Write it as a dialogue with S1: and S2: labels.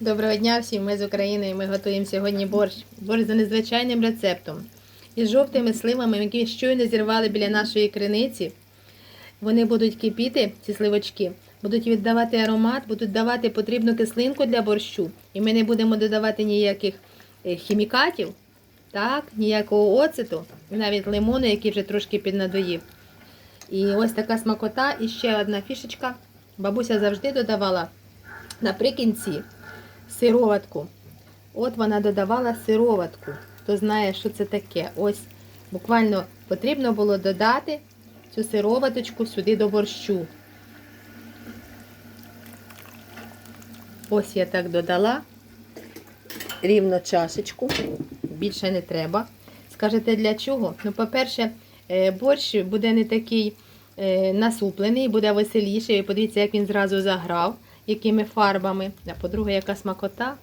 S1: Доброго дня всім, ми з України і ми готуємо сьогодні борщ. Борщ за незвичайним рецептом. Із жовтими сливами, які щойно зірвали біля нашої криниці. Вони будуть кипіти, ці сливочки, будуть віддавати аромат, будуть давати потрібну кислинку для борщу. І ми не будемо додавати ніяких е, хімікатів, так, ніякого оцету, навіть лимону, який вже трошки піднадоїв. І ось така смакота. І ще одна фішечка. Бабуся завжди додавала наприкінці сироватку. От вона додавала сироватку. Хто знає, що це таке. Ось буквально потрібно було додати цю сироваточку сюди до борщу. Ось я так додала. Рівно чашечку. Більше не треба. Скажете для чого? Ну, по-перше, е, борщ буде не такий е, насуплений, буде веселіший. І Подивіться, як він зразу заграв, якими фарбами. А по-друге, яка смакота.